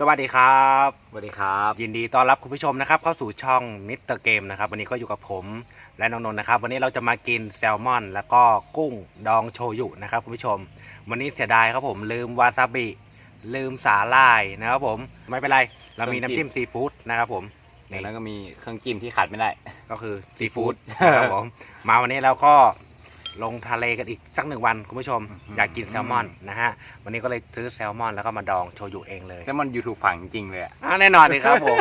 สวัสดีครับสวัสดีครับ ยินดีต้อนรับคุณผู้ชมนะครับเข้าสู่ช่องมิสเตอร์เกมนะครับ วันนี้ก็อยู่กับผมและน้องนนท์นะครับ วันนี้เราจะมากินแซลมอน แล้วก็กุ้งดองโชยุนะครับคุณผู้ชม วันนี้เสียดายครับผมลืมวาซาบิลืมสาหร่ายนะครับผมไม่เป็นไร เรามีน้ำจิ้มซีฟู้ดนะครับผมในนั้นก็มีเครื่องจิ้มที่ขาดไม่ได้ ก็คือซีฟู้ดครับผมมาวันนี้เราก็ ลงทะเลกันอีกสักหนึ่งวันคุณผู้ชมอืมอยากกินแซลมอนนะฮะวันนี้ก็เลยซื้อแซลมอนแล้วก็มาดองโชยุเองเลยแซลมอนยูทูบฝั่งจริงๆเลยอะ อ่าแน่นอนเลยครับผม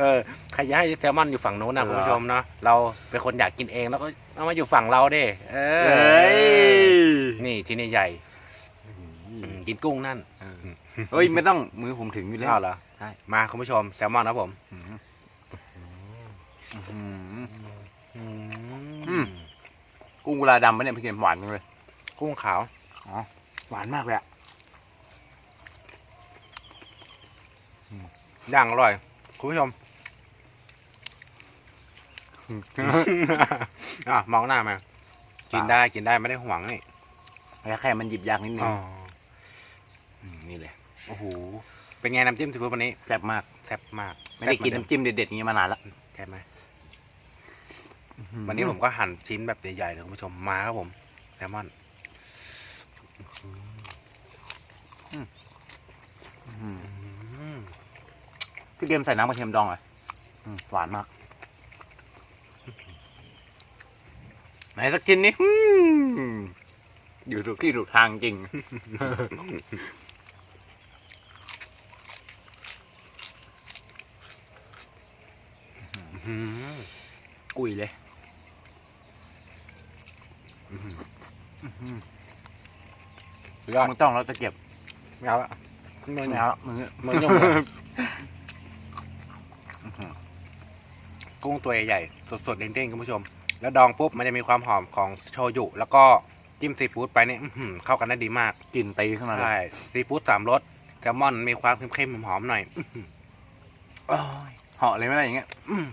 เออใครจะให้แซลมอนอยู่ฝั่งนู้นนะเหรอ คุณผู้ชมเนาะเราเป็นคนอยากกินเองแล้วก็เอามาอยู่ฝั่งเราเด้เออเฮ้ยนี่ที่นี่ใหญ่อืมกินกุ้งนั่นเฮ้ย ไม่ต้องมือผมถึงอยู่แล้วอ้าวเหรอใช่ มาคุณผู้ชมแซลมอนนะผม อืมอืมอือืมม กุ้งกุลาดำปะเนี่ยพี่เกมหวานจังเลย กุ้งขาว อ๋อ หวานมากเลยอะย่างอร่อย คุณผู้ชม อะมองหน้ามา กินได้กินได้ไม่ได้หวังนี่แค่แค่มันหยิบยากนิดนึอ๋งอมนี่เลย โอ้โห เป็นไงน้ำจิ้มซีฟู้ดวันนี้ แซ่บมาก แซ่บมาก ไม่ได้กินแซ่บเหอน้ำจิ้มเด็ดๆอย่างนี้มานานละใช่ไหม วันนี้ผมก็หั่นชิ้นแบบใหญ่ๆเลยคุณผู้ชมมาครับผมแซลมอนอืมอืมพี่เกมใส่น้ำกระเทียมดองเหรออืมหวานมาก ไหนสักชิ้นนี้อืมอยู่ถูกที่ถูกทางจริงอืมกุยเลย สุด ยอดมันต้องแล้วตะเกียบไม่เอาละมือไม่เนี่ยเอาละมือมือยุ่งเลยกุ้งตัวใหญ่ๆสดๆเด้งๆคุณผู้ชม แล้วดองปุ๊บมันจะมีความหอมของโชยุ แล้วก็จิ้มซีฟู้ดไปเนี่ยอื้อหือเข้ากันได้ดีมากกลิ่นตีขึ้นมาเลยใช่ซีฟู้ดสามรสแซลมอนมีความเค็มๆหอมๆหน่อยอื้อหือโอ้ยเหาะเลยไม่ได้อย่างเงี้ยอืม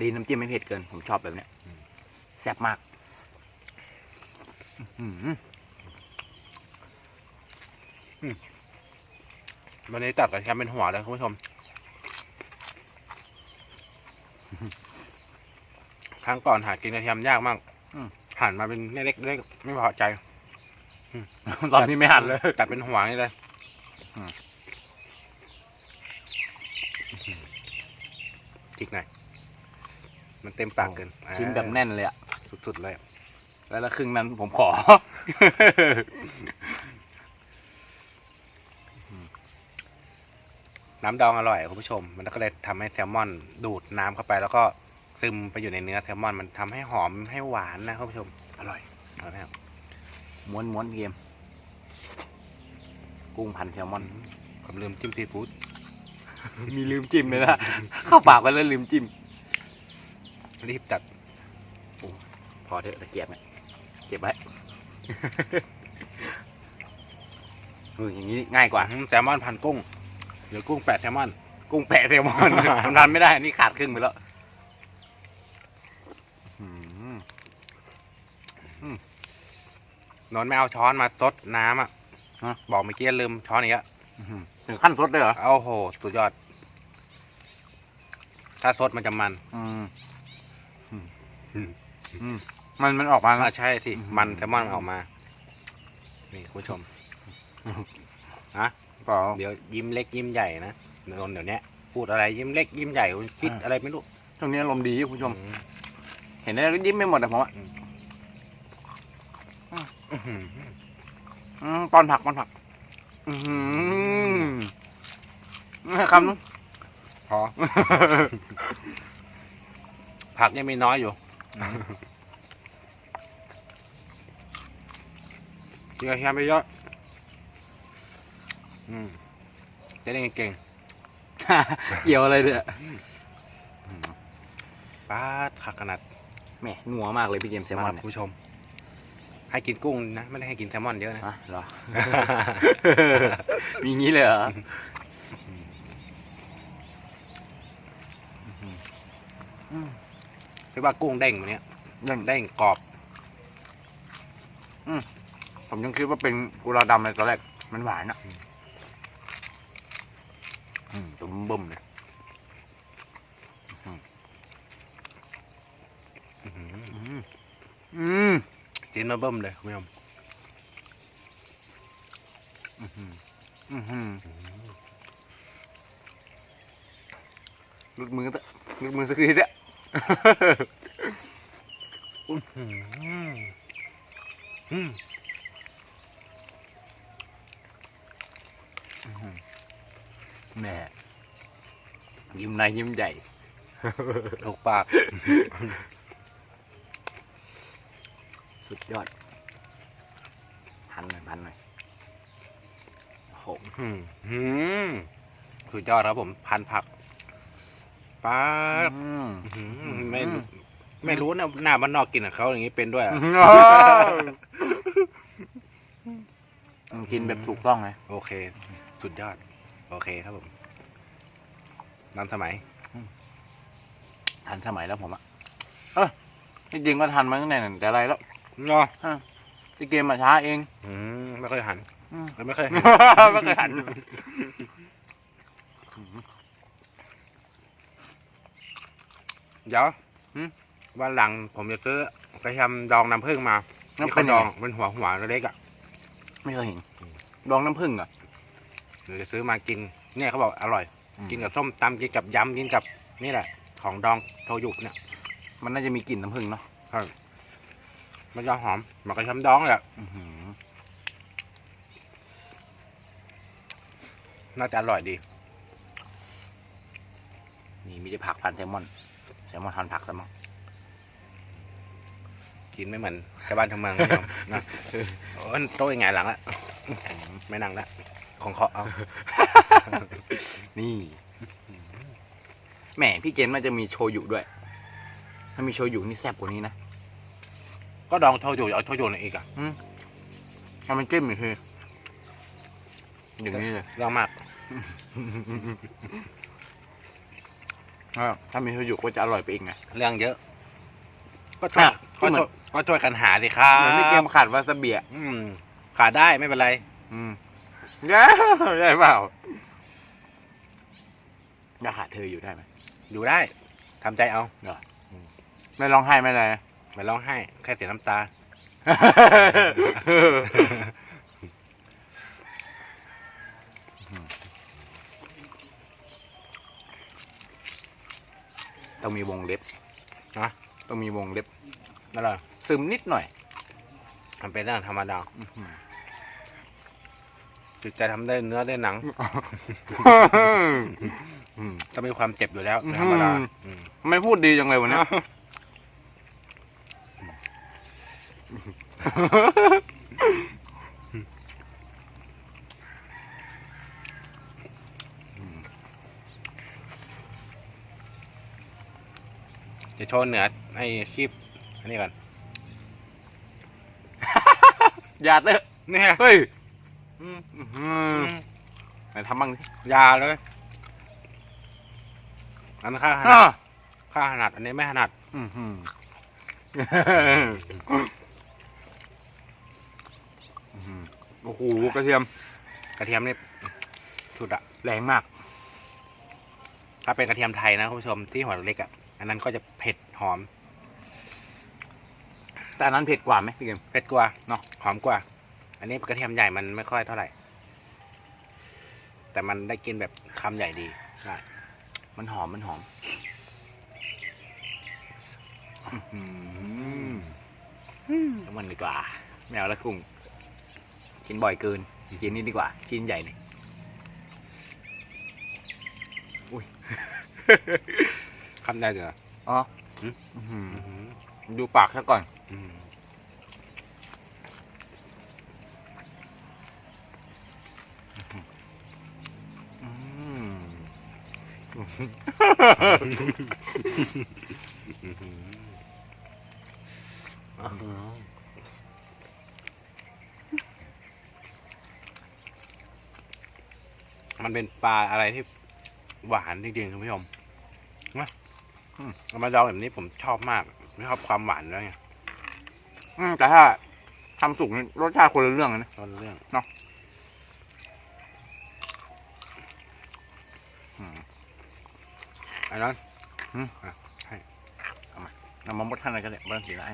ดีน้ำจิ้มไม่เผ็ดเกิน ผมชอบแบบเนี้ยแซ่บมากอื้อหือ วันนี้ตัดกับแคมเป็นหัวเลยคุณผู้ชม ครั้งก่อนหากินกระเทียมยากมากหั่นมาเป็นเล็กๆเล็กไม่พอใจตอนนี้ไม่หันเลยตัดเป็นหัวนี่เลยอืมจิกหน่อยมันเต็มปากเกินชิ้นแบบแน่นเลยอะสุดๆเลย แล้วละครึ่งนั้นผมขอ น้ำดองอร่อยคุณผู้ชม มันก็เลยทำให้แซลมอนดูดน้ำเข้าไป แล้วก็ซึมไปอยู่ในเนื้อแซลมอน มันทำให้หอมให้หวานนะคุณผู้ชม อร่อยอร่อยไหมครับม้วนม้วนๆเกมกุ้งพันแซลมอนผมลืมจิ้มซีฟู้ดมีลืมจิ้มเลยนะเข้าปากไปแล้วลืมจิ้มรีบจัดพอเถอะตะเกียบเนี่ย เก็บไว้เอออย่างนี้ง่ายกว่าอืมแซลมอนพันกุ้งหรือกุ้งแปดแซลมอน กุ้งแปะแซลมอนทำทานไม่ได้ นี่ขาดครึ่งไปแล้วอืมนนท์ไม่เอาช้อนมาซดน้ำอะฮะบอกเมื่อกี้ลืมช้อนอีกอะถึงขั้นสดเลยเหรอโอ้โห สุดยอด ถ้าซดมันจะมัน อืม อืมอื มมันมันออกมาอ่านะใช่สิอืมมันแซลมอนมันออกมา นี่คุณผู้ชม เปล่าเดี๋ยวยิ้มเล็กยิ้มใหญ่นะนนท์เดี๋ยวนี้พูดอะไรยิ้มเล็กยิ้มใหญ่คิดอ่าอะไรไม่รู้ช่วงนี้อารมณ์ดีคุณผู้ชมอืมเห็นอะไรก็ยิ้มไม่หมดอะผมว่าอื้อหืออืมตอนผักตอนผัก อืมคำนึงพอ ผักยังมีน้อยอยู่ กินกระเทียมไปเยอะอืมจะได้เก่งเกี่ยวอะไรเนี่ยๆป้าดผักขนาดแหมนัวมากเลยพี่เจมส์แซลมมาอนคุณเนี่ยผู้ชม ให้กินกุ้งนะ ไม่ได้ให้กินแซลมอนเยอะนะอะเหรอ มีงี้เลยเหรอคือว่ากุ้งเด้งวันนี้เรื่องเด้งกรอบ ผมยังคิดว่าเป็นกุหลาบดำในตอนแรก มันหวานอะอืมตุ้มเบิ่มเลยอื้อหืออืมอืมจิ้นมาเบิ่มเลยคุณผู้ชมอืมอืมอืมลุดมือตะลุดมือสักทีเด้ออื้อหืออืม แหม่ยิ้มในยิ้มใหญ่ถูกปาก สุดยอด พันหน่อยพันหน่อยโอ้โหอืมอืมสุดยอดครับผม พันผักป้าบอืมอื้อหือไม่รู้ไม่รู้นะหน้ามันนอกกินกับเขาอย่างนี้เป็นด้วยอะกินแบบถูกต้องไงโอเค สุดยอด โอเคครับผมน้ำสมัยทันสมัยแล้วผมอะเออจริงๆก็ทันมาตั้งแต่ไหนแต่ไรแล้วเนาะที่เกมมาช้าเองอืมไม่เคยหันอืมไม่เคยหันไม่เคยหันเดี๋ยวหืมวันหลังผมจะซื้อกระเทียมดองน้ำผึ้งมาน้ำที่ผึ้เขางดองเป็นหัวหัวเล็กๆอะ ไม่เคยเห็น ดองน้ำผึ้งเหรอะเดี๋ยวจะซื้อมากิน เนี่ยเขาบอกอร่อยกินกับส้มตำกินกับยำกินกับนี่แหละ ของดองโทยุเนี่ยมันน่าจะมีกลิ่นน้ำผึ้งเนาะมันจะหอมเหมันกระเทียมดองแหละอื้อหือน่าจะอร่อยดี นี่มีแต่ผักพันแซลมอนแซลมอนทานผักซะมั้งกินไม่เหมือนชาวบ้านชาวเมืองนะนะโอ้ยโต๊ะยังไงหลังละไม่นั่งละ ของเขาเอา นี่ แหมพี่เกณฑ์มันจะมีโชยุด้วย ถ้ามีโชยุนี่แซ่บกว่านี้นะก็ดองโทยุเอาโทยุในอีกอะถ้ามันจิ้มอีกทีอย่างนี้เลยเรื่องมากอ่าถ้ามีโชยุก็จะอร่อยไปอีกไง เรื่องเยอะ ก็ช่วยอะก็เหมือนช่วยก็ช่วยกันหาสิครับเหมือนพี่เกมขาดวาซาบิอะอืมขาดได้ไม่เป็นไร อืม เย้ได้เปล่าอยากหาเธออยู่ได้ไหมอยู่ได้ทำใจเอาไม่ร้องไห้ไม่อะไรไม่ร้องไห้แค่เสียน้ำตา ต้องมีวงเล็บฮะ ต้องมีวงเล็บ นั่นแหละซึมนิดหน่อย มันเป็นเรื่องธรรมดา จิตใจทำได้เนื้อได้หนังอืมต้องมีความเจ็บอยู่แล้วอืมธรรมดาอืมไม่พูดดีจังเลยวันนี้จะโชว์เหนือไอ้คลิปอันนี้ก่อน อย่าเตอะเนี่ย เฮ้ย ไหนทำบ้างดิอยาเลย อันนั้นข้าถนัอ่าดข้าถนัดอันนี้ไม่ถนัดอื้อหืออื้อหือโอ้โหกระเทียม กระเทียมนี่สุดอะแรงมาก ถ้าเป็นกระเทียมไทยนะคุณผู้ชมที่หัวเล็กอะอันนั้นก็จะเผ็ดหอม แต่อันนั้นเผ็ดกว่าไหมพี่เกมเผ็ดกว่าเนาะหอมกว่า อันนี้กระเทียมใหญ่มันไม่ค่อยเท่าไหร่ แต่มันได้กินแบบคำใหญ่ดีใช่มันหอมมันหอมอื้อหือเอามันดีกว่าไม่เอาละกุ้งกินบ่อยเกินกินนี่ดีกว่าชิ้นใหญ่เลยคำใหญ่เหรออ๋อหืมอื้อหืออื้อหือดูปากซะก่อน อืม อืม อื้อหืออื้อหือ มันเป็นปลาอะไรที่หวานจริงๆคุณผู้ชมนะอืมเอามาดองแบบนี้ผมชอบมากไม่ชอบความหวานแล้วไงอืมแต่ถ้าทำสุกนี่รสชาติคนละเรื่องเลยนะต้นเรื่องอื อันนั้นน้ำมันมดท่านอะไรกันเนี่ยบ้านสีไร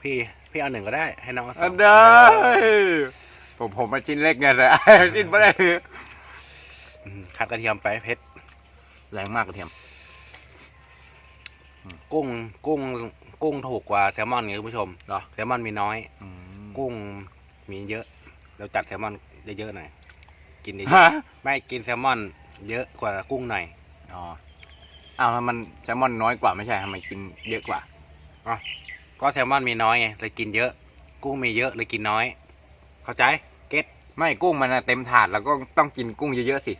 พี่พี่เอาหนึ่งก็ได้ ให้น้องเอาสอัอนงเด้อผมผมมาชิ้นเล็กไงแต่ชิ้นไม่ได้อืมคัดกระเทียมไปเพชรแรงมากกระเทียมกุ้งกุ้งกุ้งถูกกว่าแซลมอนไงคุณผู้ชมเหรอแซลมอนมีน้อยกุ้งกุ้งมีเยอะ เราจัดแซลมอนเยอะๆหน่อยกินเยอะฮะๆไม่กินแซลมอน เยอะกว่ากุ้งหน่อย อ๋ออ้าวแล้วมันแซลมอนน้อยกว่าไม่ใช่ทำไมกินเยอะกว่า ก็แซลมอนมีน้อยไงเลยกินเยอะ กุ้งมีเยอะเลยกินน้อย เข้าใจ เก็ตไม่กุ้งมันอะเต็มถาดแล้วก็ต้องกินกุ้งเยอะๆสิ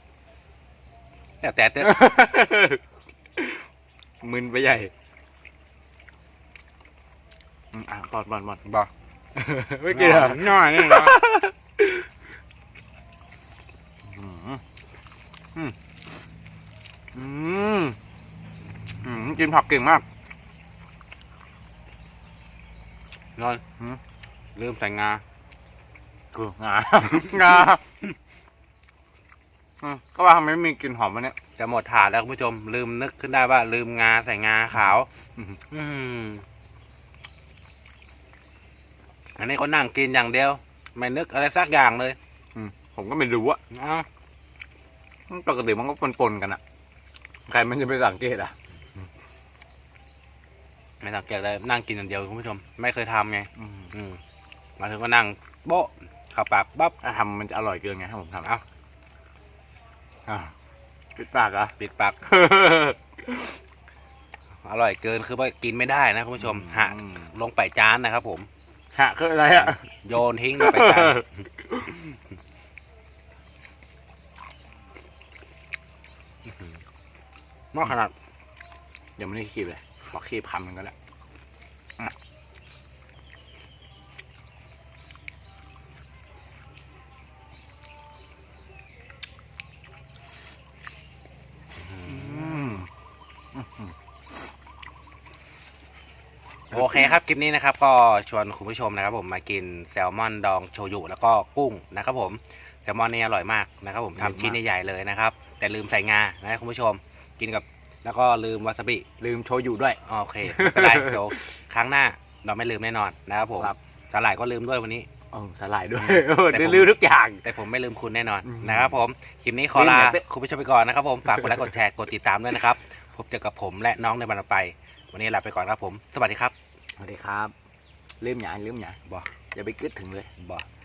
แต่แต่แต่ มึนไปใหญ่อืมอะบอดบอดบอดบอกไม่กินเหรอน้อยนี่นะ อืม อืมอืมอืมกินผักเก่งมาก นอนหืมลืมใส่งาคืองางาอืมก็ว่าทำไมไม่มีกลิ่นหอมวะเนี่ยจะหมดถาดแล้วคุณผู้ชม ลืมนึกขึ้นได้ว่า ลืมงาใส่งาขาวอืมอืมอันนี้ก็นั่งกินอย่างเดียว ไม่นึกอะไรสักอย่างเลย อืมผมก็ไม่รู้อะเอ้า ปกติมันก็ปนๆกันอะใครมันจะไปสังเกตอะไม่สังเกตเลยนั่งกินอย่างเดียวคุณผู้ชม ไม่เคยทำไงอืมอืมมาถึงก็นั่งโบ๊ะเข้าปากปั๊บถ้าทำมันจะอร่อยเกินไงถ้าผมทำเอ้าอะปิดปากเหรอะปิดปากอร่อยเกินคือว่ากินไม่ได้นะคุณผู้ชมหะลงไปจานนะครับผมหะคืออะไรอะโยนทิ้งลงไปจาน มากขนาดเดี๋ยวไม่ได้คีบเลยขอคีบคำหนึงก็แล้วอะอืมโอเคครับคลิปนี้นะครับ ก็ชวนคุณผู้ชมนะครับ ผมมากินแซลมอนดองโชยุแล้วก็กุ้งนะครับ ผมแซลมอนนี่อร่อยมากนะครับ ผมทำชิ้นใหญ่ๆเลยนะครับ แต่ลืมใส่งานะคุณผู้ชม กินกับ แล้วก็ลืมวาซาบิลืมโชยุด้วยโอเคไม่เป็นไร เดี๋ยวครั้งหน้าเราไม่ลืมแน่นอนนะครับผมครับ สาหร่ายก็ลืมด้วยวันนี้ เออสลายด้วยอืมเออแต่ได้ผม ลืมทุกอย่าง แต่ผมไม่ลืมคุณแน่นอนอืมนะครับผมคลิปนี้ขอลาลืมอย่างเต้คุณผู้ชมไปก่อนนะครับผมฝากกดไลค์กดแชร์กดติดตามด้วยนะครับพบเจอกับผมและน้องในวันต่อไป วันนี้ลาไปก่อนครับผม สวัสดีครับสวัสดีครับ ลืมหยาลืมหยาบอกอย่าไปกึดถึงเลย บอกอ